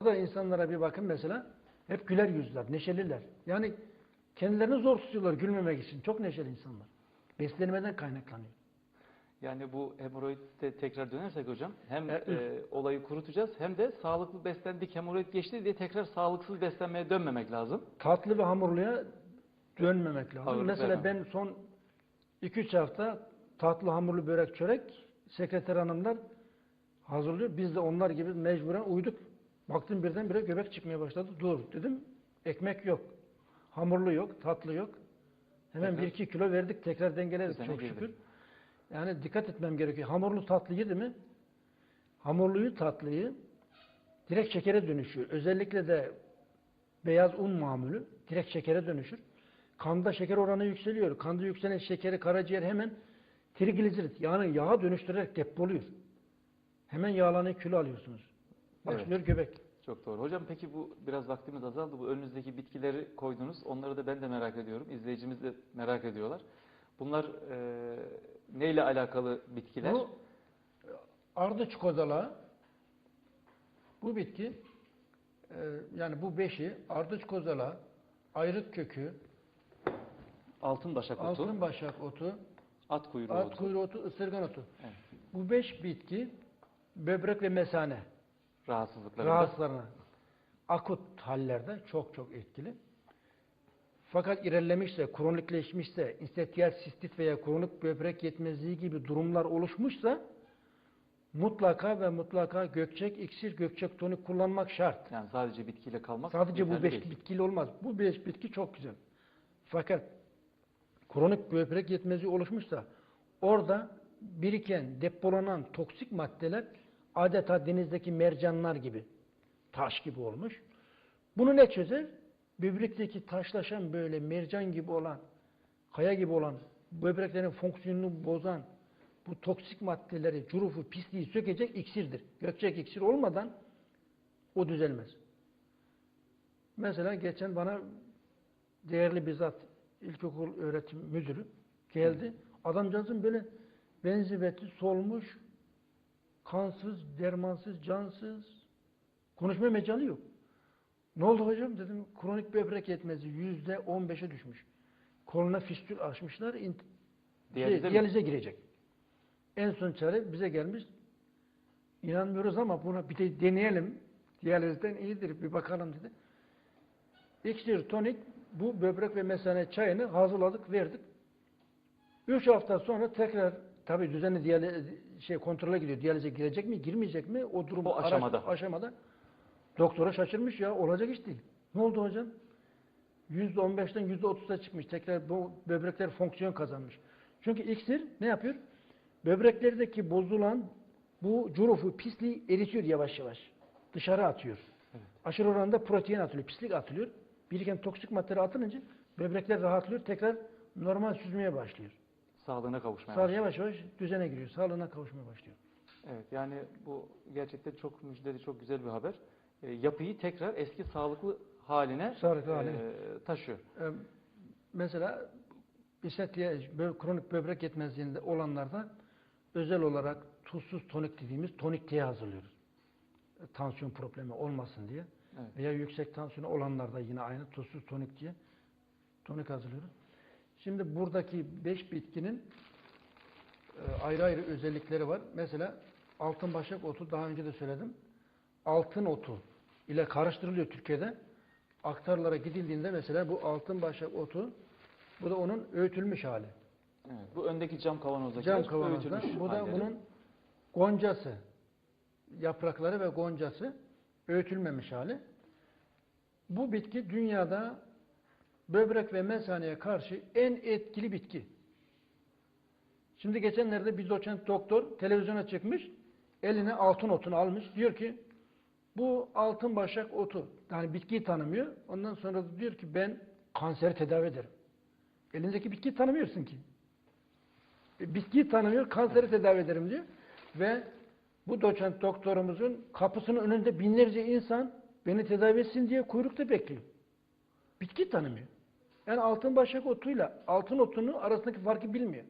Burada insanlara bir bakın mesela hep güler yüzler, neşeliler. Yani kendilerini zor tutuyorlar gülmemek için. Çok neşeli insanlar. Beslenmeden kaynaklanıyor. Yani bu hemoroidde tekrar dönersek hocam hem Evet. e, olayı kurutacağız hem de sağlıklı beslendik hemoroid geçti diye tekrar sağlıksız beslenmeye dönmemek lazım. Tatlı ve hamurluya dönmemek lazım. Ağırlık mesela vermem. ben son 2-3 hafta tatlı hamurlu börek çörek sekreter hanımlar hazırlıyor. Biz de onlar gibi mecburen uyduk. Baktım birdenbire göbek çıkmaya başladı. Dur dedim. Ekmek yok. Hamurlu yok. Tatlı yok. Hemen Tekrar- 1-2 kilo verdik. Tekrar dengeledik Düzene çok girdi. şükür. Yani dikkat etmem gerekiyor. Hamurlu tatlı yedi mi? Hamurluyu tatlıyı direkt şekere dönüşüyor. Özellikle de beyaz un mamulü direkt şekere dönüşür. Kanda şeker oranı yükseliyor. Kanda yükselen şekeri karaciğer hemen trigliserit yani yağa dönüştürerek depoluyor. Hemen yağlanıyor kilo alıyorsunuz. Başlıyor göbek. Çok doğru. Hocam peki bu biraz vaktimiz azaldı. Bu önünüzdeki bitkileri koydunuz. Onları da ben de merak ediyorum. İzleyicimiz de merak ediyorlar. Bunlar e, neyle alakalı bitkiler? Bu ardıç kozalağı bu bitki e, yani bu beşi ardıç kozalağı, ayrık kökü, Altın başak otu, altın başak otu, at kuyruğu at otu. kuyruğu otu, ısırgan otu. Evet. Bu beş bitki böbrek ve mesane Rahatsızlıklarında. rahatsızlarına akut hallerde çok çok etkili. Fakat ilerlemişse, kronikleşmişse, insetiyel sistit veya kronik böbrek yetmezliği gibi durumlar oluşmuşsa mutlaka ve mutlaka gökçek, iksir, gökçek tonik kullanmak şart. Yani sadece bitkiyle kalmak Sadece bu beş değil. bitkiyle olmaz. Bu beş bitki çok güzel. Fakat kronik böbrek yetmezliği oluşmuşsa orada biriken, depolanan toksik maddeler adeta denizdeki mercanlar gibi, taş gibi olmuş. Bunu ne çözer? Böbrekteki taşlaşan böyle mercan gibi olan, kaya gibi olan, böbreklerin fonksiyonunu bozan bu toksik maddeleri, curufu, pisliği sökecek iksirdir. Gökçek iksir olmadan o düzelmez. Mesela geçen bana değerli bir zat, ilkokul öğretim müdürü geldi. Adamcağızın böyle benzibeti solmuş, kansız, dermansız, cansız. Konuşma mecalı yok. Ne oldu hocam dedim. Kronik böbrek yetmezliği yüzde on beşe düşmüş. Koluna fistül açmışlar. Diyalize şey, diyalize girecek. En son çare bize gelmiş. İnanmıyoruz ama buna bir de deneyelim. Diyalizden iyidir bir bakalım dedi. İksir, tonik bu böbrek ve mesane çayını hazırladık, verdik. Üç hafta sonra tekrar tabii düzenli diyaliz, şey kontrole gidiyor. Diyalize girecek mi, girmeyecek mi? O durum O araç- aşamada. aşamada. Doktora şaşırmış ya. Olacak iş değil. Ne oldu hocam? %15'ten %30'a çıkmış. Tekrar bu böbrekler fonksiyon kazanmış. Çünkü iksir ne yapıyor? Böbreklerdeki bozulan bu curufu, pisliği eritiyor yavaş yavaş. Dışarı atıyor. Aşırı oranda protein atılıyor, pislik atılıyor. Biriken toksik maddeler atılınca böbrekler rahatlıyor. Tekrar normal süzmeye başlıyor. Sağlığına kavuşmaya Sağ başlıyor. yavaş yavaş düzene giriyor. Sağlığına kavuşmaya başlıyor. Evet yani bu gerçekten çok müjdeli, çok güzel bir haber. E, yapıyı tekrar eski sağlıklı haline Sağlıklı haline. e, taşıyor. Ee, mesela diye bö- kronik böbrek yetmezliğinde olanlarda özel olarak tuzsuz tonik dediğimiz tonik diye hazırlıyoruz. E, Tansiyon problemi olmasın diye. Evet. Veya yüksek tansiyonu olanlarda yine aynı tuzsuz tonik diye tonik hazırlıyoruz. Şimdi buradaki beş bitkinin e, ayrı ayrı özellikleri var. Mesela altın başak otu daha önce de söyledim. Altın otu ile karıştırılıyor Türkiye'de. Aktarlara gidildiğinde mesela bu altın başak otu bu da onun öğütülmüş hali. Evet. Bu öndeki cam kavanozdaki Cam kavanozda. Bu da halleri. bunun goncası. Yaprakları ve goncası öğütülmemiş hali. Bu bitki dünyada böbrek ve mesaneye karşı en etkili bitki. Şimdi geçenlerde bir doçent doktor televizyona çıkmış, eline altın otunu almış. Diyor ki bu altın başak otu. Yani bitkiyi tanımıyor. Ondan sonra diyor ki ben kanseri tedavi ederim. Elindeki bitkiyi tanımıyorsun ki. E, Bitkiyi tanımıyor, kanseri tedavi ederim diyor. Ve bu doçent doktorumuzun kapısının önünde binlerce insan beni tedavi etsin diye kuyrukta bekliyor. Bitki tanımıyor. Yani altın başak otuyla altın otunun arasındaki farkı bilmiyor.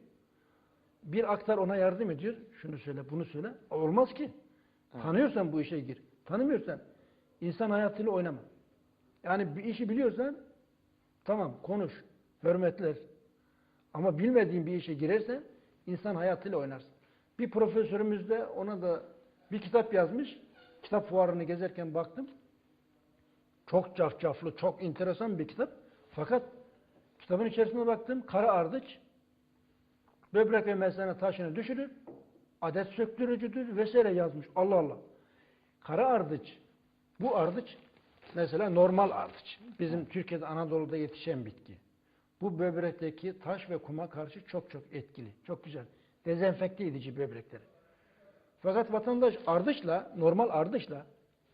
Bir aktar ona yardım ediyor. Şunu söyle, bunu söyle. Olmaz ki. Evet. Tanıyorsan bu işe gir. Tanımıyorsan İnsan hayatıyla oynama. Yani bir işi biliyorsan tamam konuş, hürmetler. Ama bilmediğin bir işe girersen insan hayatıyla oynarsın. Bir profesörümüz de ona da bir kitap yazmış. Kitap fuarını gezerken baktım. Çok cafcaflı, çok enteresan bir kitap. Fakat kitabın içerisine baktım. Kara ardıç böbrek ve mesane taşını düşürür. Adet söktürücüdür vesaire yazmış. Allah Allah. Kara ardıç. Bu ardıç mesela normal ardıç. Bizim Türkiye'de Anadolu'da yetişen bitki. Bu böbrekteki taş ve kuma karşı çok çok etkili. Çok güzel. Dezenfekte edici böbrekleri. Fakat vatandaş ardıçla, normal ardıçla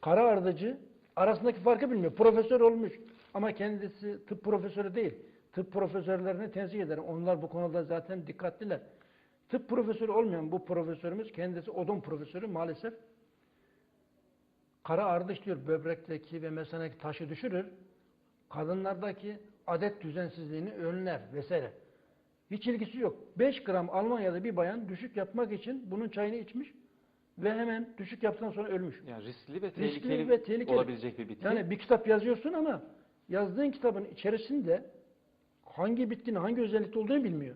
kara ardıcı arasındaki farkı bilmiyor. Profesör olmuş ama kendisi tıp profesörü değil. Tıp profesörlerini tenzih ederim. Onlar bu konuda zaten dikkatliler. Tıp profesörü olmayan bu profesörümüz kendisi odun profesörü maalesef kara ardış diyor böbrekteki ve mesanedeki taşı düşürür. Kadınlardaki adet düzensizliğini önler vesaire. Hiç ilgisi yok. 5 gram Almanya'da bir bayan düşük yapmak için bunun çayını içmiş ve hemen düşük yaptıktan sonra ölmüş. Yani riskli ve Riskli tehlikeli, ve tehlikeli. olabilecek bir bitki. Yani bir kitap yazıyorsun ama yazdığın kitabın içerisinde hangi bitkinin hangi özellikte olduğunu bilmiyor.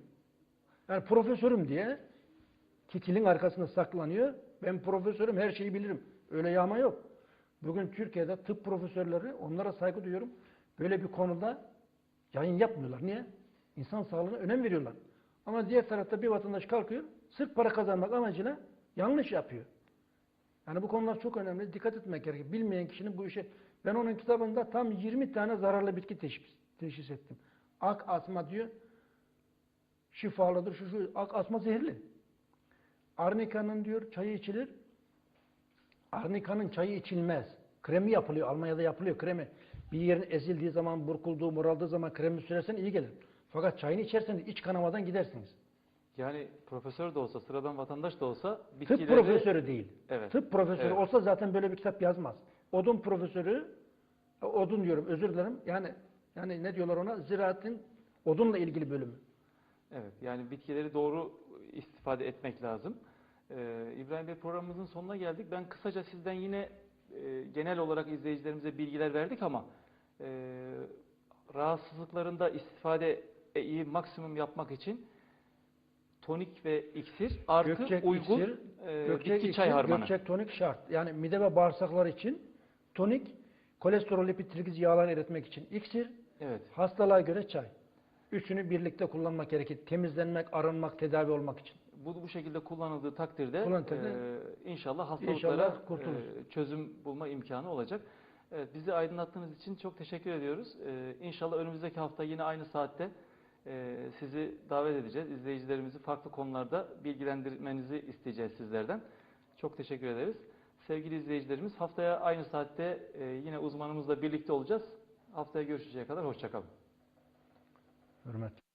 Yani profesörüm diye titilin arkasında saklanıyor. Ben profesörüm her şeyi bilirim. Öyle yağma yok. Bugün Türkiye'de tıp profesörleri onlara saygı duyuyorum. Böyle bir konuda yayın yapmıyorlar. Niye? İnsan sağlığına önem veriyorlar. Ama diğer tarafta bir vatandaş kalkıyor, sırf para kazanmak amacıyla yanlış yapıyor. Yani bu konular çok önemli. Dikkat etmek gerekir. Bilmeyen kişinin bu işe... Ben onun kitabında tam 20 tane zararlı bitki teşhis, teşhis ettim. Ak asma diyor. Şifalıdır. Şu, şu ak asma zehirli. Arnika'nın diyor çayı içilir. Arnika'nın çayı içilmez. Kremi yapılıyor. Almanya'da yapılıyor kremi. Bir yerin ezildiği zaman, burkulduğu, moraldığı zaman kremi sürersen iyi gelir. Fakat çayını içerseniz iç kanamadan gidersiniz. Yani profesör de olsa, sıradan vatandaş da olsa Tıp bitkileri... profesörü değil. Evet. Tıp profesörü Evet. olsa zaten böyle bir kitap yazmaz. Odun profesörü, odun diyorum özür dilerim. Yani yani ne diyorlar ona? Ziraatin odunla ilgili bölümü. Evet, yani bitkileri doğru istifade etmek lazım. Ee, İbrahim Bey programımızın sonuna geldik. Ben kısaca sizden yine e, genel olarak izleyicilerimize bilgiler verdik ama e, rahatsızlıklarında istifadeyi maksimum yapmak için tonik ve iksir artı Gökçek uygun iksir, e, Gökçek bitki iksir, çay harmanı. Gökçek tonik şart. Yani mide ve bağırsaklar için tonik, kolesterol, lipid, trigliz yağlar eritmek için iksir, Evet. hastalığa göre çay. Üçünü birlikte kullanmak gerekir. Temizlenmek, arınmak, tedavi olmak için. Bu bu şekilde kullanıldığı takdirde e, inşallah hastalıklara İnşallah kurtulur. e, çözüm bulma imkanı olacak. Evet, bizi aydınlattığınız için çok teşekkür ediyoruz. E, inşallah önümüzdeki hafta yine aynı saatte e, sizi davet edeceğiz. İzleyicilerimizi farklı konularda bilgilendirmenizi isteyeceğiz sizlerden. Çok teşekkür ederiz. Sevgili izleyicilerimiz haftaya aynı saatte e, yine uzmanımızla birlikte olacağız. Haftaya görüşeceğe kadar hoşçakalın. Hürmet.